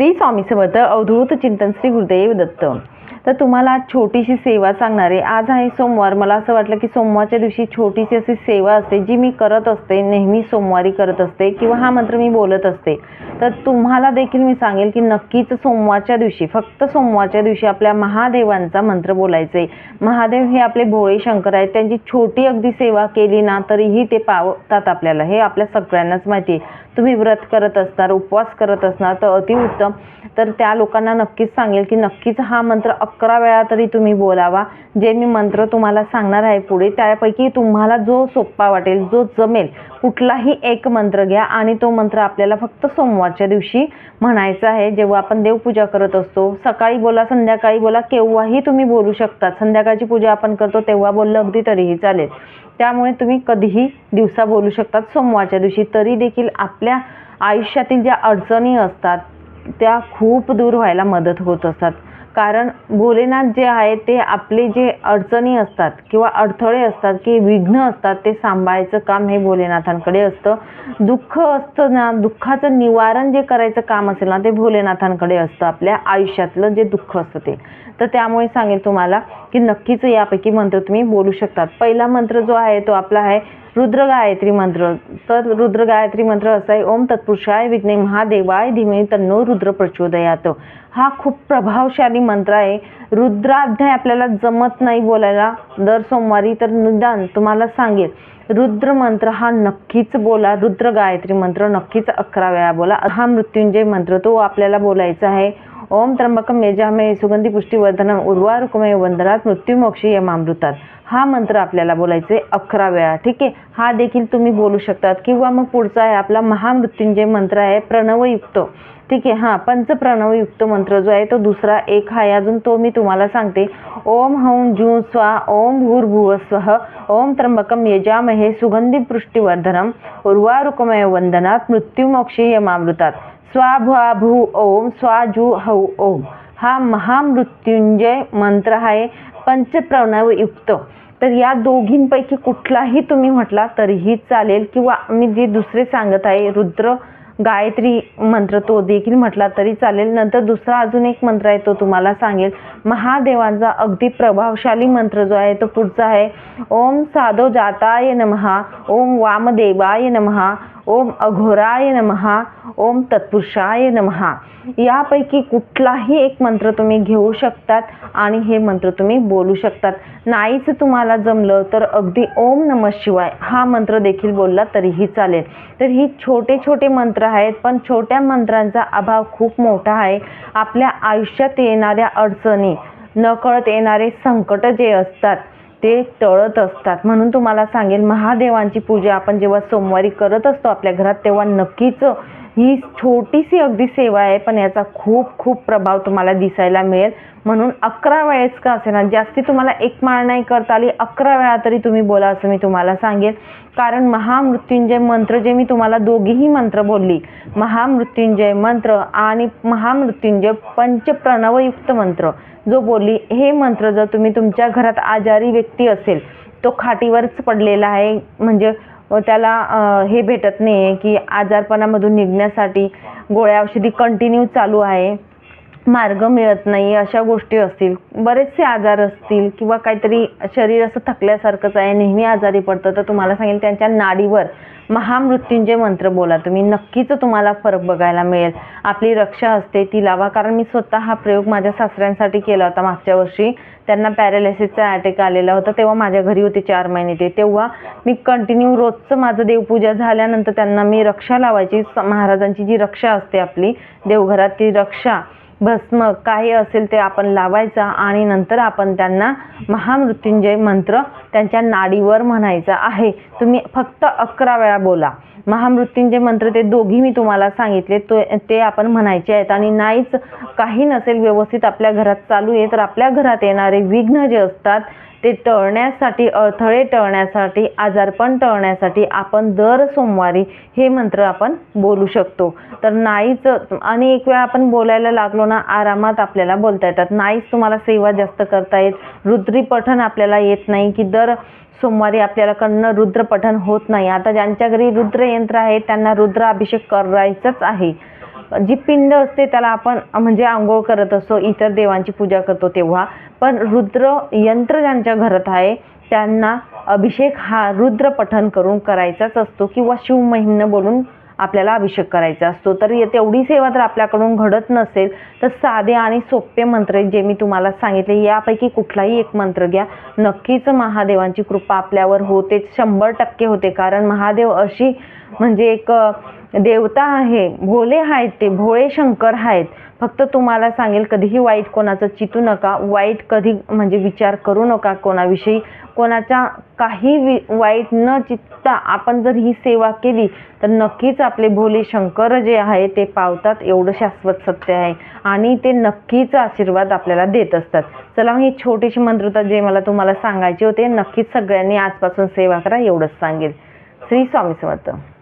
श्री स्वामी समर्थ अवधूत चिंतन श्री गुरुदेव दत्त. तर तुम्हाला आज छोटीशी सेवा सांगणार आहे आज आहे सोमवार. मला असं वाटलं की सोमवारच्या दिवशी छोटीशी अशी सेवा असते जी मी करत असते नेहमी सोमवारी करत असते किंवा हा मंत्र मी बोलत असते. तर तुम्हाला देखील मी सांगेल की नक्कीच सोमवारच्या दिवशी फक्त सोमवारच्या दिवशी आपल्या महादेवांचा मंत्र बोलायचं. आहे महादेव हे आपले भोळे शंकर आहेत त्यांची छोटी अगदी सेवा केली ना तरीही ते पावतात आपल्याला. हे आपल्या सगळ्यांनाच माहिती आहे. तुम्ही व्रत करत असणार उपवास करत असणार तर अतिउत्तम तर त्या लोकांना नक्कीच सांगेल की नक्कीच हा मंत्र अकरा वेळा तरी तुम्ही बोलावा. जे मी मंत्र तुम्हाला सांगणार आहे पुढे त्यापैकी तुम्हाला जो सोपा वाटेल जो जमेल कुठलाही एक मंत्र घ्या आणि तो मंत्र आपल्याला फक्त सोमवारच्या दिवशी म्हणायचा आहे. जेव्हा आपण देवपूजा करत असतो सकाळी बोला संध्याकाळी बोला केव्हाही तुम्ही बोलू शकता संध्याकाळची पूजा आपण करतो तेव्हा बोललं अगदी तरीही चालेल. त्यामुळे तुम्ही कधीही दिवसा बोलू शकतात. सोमवारच्या दिवशी तरी देखील आप आपल्या आयुष्यातील ज्या अडचणी असतात त्या खूप दूर व्हायला मदत होत असतात. कारण भोलेनाथ जे आहे ते आपले जे अडचणी असतात किंवा अडथळे असतात की विघ्न असतात ते सांभाळायचं काम हे भोलेनाथांकडे असतं. दुःख असतं ना दुःखाचं निवारण जे करायचं काम असेल ना ते भोलेनाथांकडे असतं. आपल्या आयुष्यातलं जे दुःख असतं ते. तर त्यामुळे सांगेल तुम्हाला की नक्कीच यापैकी मंत्र तुम्ही बोलू शकतात. पहिला मंत्र जो आहे तो आपला आहे रुद्र गायत्री मंत्र. तर रुद्र गायत्री मंत्र असा आहे ओम तत्पुरुषाय विघ्ने महादेवाय धीमे तन्नो रुद्र प्रचोदयात. हा खूप प्रभावशाली मंत्र आहे. रुद्राध्याय आपल्याला जमत नाही बोलायला. दर सोमवारी तर निदान तुम्हाला सांगेल. रुद्र मंत्र हा नक्कीच बोला. रुद्र गायत्री मंत्र नक्कीच अकरा वेळा बोला. हा मृत्युंजय मंत्र तो आपल्याला बोलायचा आहे. ओम त्र्यंबकम मेजामे सुगंधी पुष्टीवर्धनम उर्वारुकमय वंदनात मृत्युमोक्षी यमामृतात. हा मंत्र आपल्याला बोलायचे अकरा वेळा ठीक आहे? हा देखील तुम्ही बोलू शकतात. किंवा मग पुढचा आहे आपला महामृत्युंजय मंत्र आहे प्रणवयुक्त. ठीक आहे? हां पंचप्रणवयुक्त मंत्र जो आहे तो दुसरा एक आहे. अजून तो मी तुम्हाला सांगते. ओम हौं जू स्वा ओम भूर्भुव स्व ओम त्र्यंबकम यजामहे सुगंधी पुष्टीवर्धनम उर्वारुकमय वंदनात मृत्युमोक्षी यमामृतात। स्वाभू ओम स्वाजू हौ ओम। हा महामृत्युंजय मंत्र आहे पंचप्रणवयुक्त। तर या दोघींपैकी कुठलाही तुम्ही म्हटला तरीही चालेल. किंवा मी जे दुसरे सांगत आहे रुद्र गायत्री मंत्र तो देखील म्हटला तरी चालेल. नंतर दुसरा अजून एक मंत्र आहे तो तुम्हाला सांगेल. महादेवांचा अगदी प्रभावशाली मंत्र जो आहे तो पुढचा आहे. ओम साधो जाताय नमहा ओम वामदेवाय नमहा ओम अघोराय नमहा ओम तत्पुरुषाय नमहा यापैकी कुठलाही एक मंत्र तुम्ही घेऊ शकतात आणि हे मंत्र तुम्ही बोलू शकतात. नाहीच तुम्हाला जमलं तर अगदी ओम नम शिवाय हा मंत्र देखील बोलला तरीही चालेल. तर ही छोटे छोटे मंत्र आहेत पण छोट्या मंत्रांचा अभाव खूप मोठा आहे. आपल्या आयुष्यात येणाऱ्या अडचणी नकळत येणारे संकट जे असतात ते टळत असतात. म्हणून तुम्हाला सांगेल महादेवांची पूजा आपण जेव्हा सोमवारी करत असतो आपल्या घरात तेव्हा नक्कीच ही छोटीशी अगदी सेवा आहे पण याचा खूप खूप प्रभाव तुम्हाला दिसायला मिळेल. म्हणून अकरा वेळेस का असेना जास्ती तुम्हाला एक माळ नाही करता आली अकरा वेळा तरी तुम्ही बोला असं मी तुम्हाला सांगेन. कारण महामृत्युंजय मंत्र जे मी तुम्हाला दोघीही मंत्र बोलली महामृत्युंजय मंत्र आणि महामृत्युंजय पंचप्रणवयुक्त मंत्र जो बोलली हे मंत्र जर तुम्ही तुमच्या घरात आजारी व्यक्ती असेल तो खाटीवरच पडलेला आहे म्हणजे त्याला हे भेटत नाही आहे की आजारपणामधून निघण्यासाठी गोळ्या औषधी कंटिन्यू चालू आहे मार्ग मिळत नाही अशा गोष्टी असतील. बरेचसे आजार असतील किंवा काहीतरी शरीर असं थकल्यासारखंच आहे नेहमी आजारी पडतं. तर तुम्हाला सांगेल त्यांच्या नाडीवर महामृत्युंजय मंत्र बोला. तुम्ही नक्कीच तुम्हाला फरक बघायला मिळेल. आपली रक्षा असते ती लावा. कारण मी स्वतः हा प्रयोग माझ्या सासऱ्यांसाठी केला होता मागच्या वर्षी. त्यांना पॅरालिसिसचा अटॅक आलेला होता. तेव्हा माझ्या घरी होते चार महिने ते. तेव्हा मी कंटिन्यू रोजचं माझं देवपूजा झाल्यानंतर त्यांना मी रक्षा लावायची. महाराजांची जी रक्षा असते आपली देवघरात ती रक्षा. भस्म काही असेल ते आपण लावायचा आणि नंतर आपण त्यांना महामृत्युंजय मंत्र त्यांच्या नाडीवर म्हणायचा आहे. तुम्ही फक्त अकरा वेळा बोला. महामृत्युंजय मंत्र ते दोघी मी तुम्हाला सांगितले तो ते आपण म्हणायचे आहेत. आणि नाहीच काही नसेल व्यवस्थित आपल्या घरात चालू आहे तर आपल्या घरात येणारे विघ्न जे असतात ते टळण्यासाठी अडथळे टळण्यासाठी आजारपण टळण्यासाठी आपण दर सोमवारी हे मंत्र आपण बोलू शकतो. तर नाहीच आणि एक वेळा आपण बोलायला लागलो ना आरामात आपल्याला बोलता येतात. नाहीच तुम्हाला सेवा जास्त करता येत रुद्री पठण आपल्याला येत नाही की दर सोमवारी आपल्याला कडनं रुद्र पठण होत नाही. आता ज्यांच्या घरी रुद्रयंत्र आहे त्यांना रुद्राभिषेक करायचंच आहे. जी पिंड असते त्याला आपण म्हणजे आंघोळ करत असतो इतर देवांची पूजा करतो तेव्हा. पण रुद्र यंत्र ज्यांच्या घरात आहे त्यांना अभिषेक हा रुद्र पठण करून करायचाच असतो किंवा शिवमहिम्न बोलून आपल्याला अभिषेक करायचा असतो. तर तेवढी सेवा जर आपल्याकडून घडत नसेल तर साधे आणि सोपे मंत्र जे मी तुम्हाला सांगितले. यापैकी कुठलाही एक मंत्र घ्या. नक्कीच महादेवांची कृपा आपल्यावर होते शंभर टक्के होते. कारण महादेव अशी म्हणजे एक देवता आहे. भोले आहेत ते भोळे शंकर आहेत. फक्त तुम्हाला सांगेल कधीही वाईट कोणाचं चितू नका. वाईट कधी म्हणजे विचार करू नका कोणाविषयी. कोणाच्या काही वि वाईट न चित्ता आपण जर ही सेवा केली तर नक्कीच आपले भोले शंकर जे आहे ते पावतात. एवढं शाश्वत सत्य आहे. आणि ते नक्कीच आशीर्वाद आपल्याला देत असतात. चला ही छोटीशी मंत्रता जे मला तुम्हाला सांगायचे होते नक्कीच सगळ्यांनी आजपासून सेवा करा एवढंच सांगेल. श्री स्वामी समर्थ.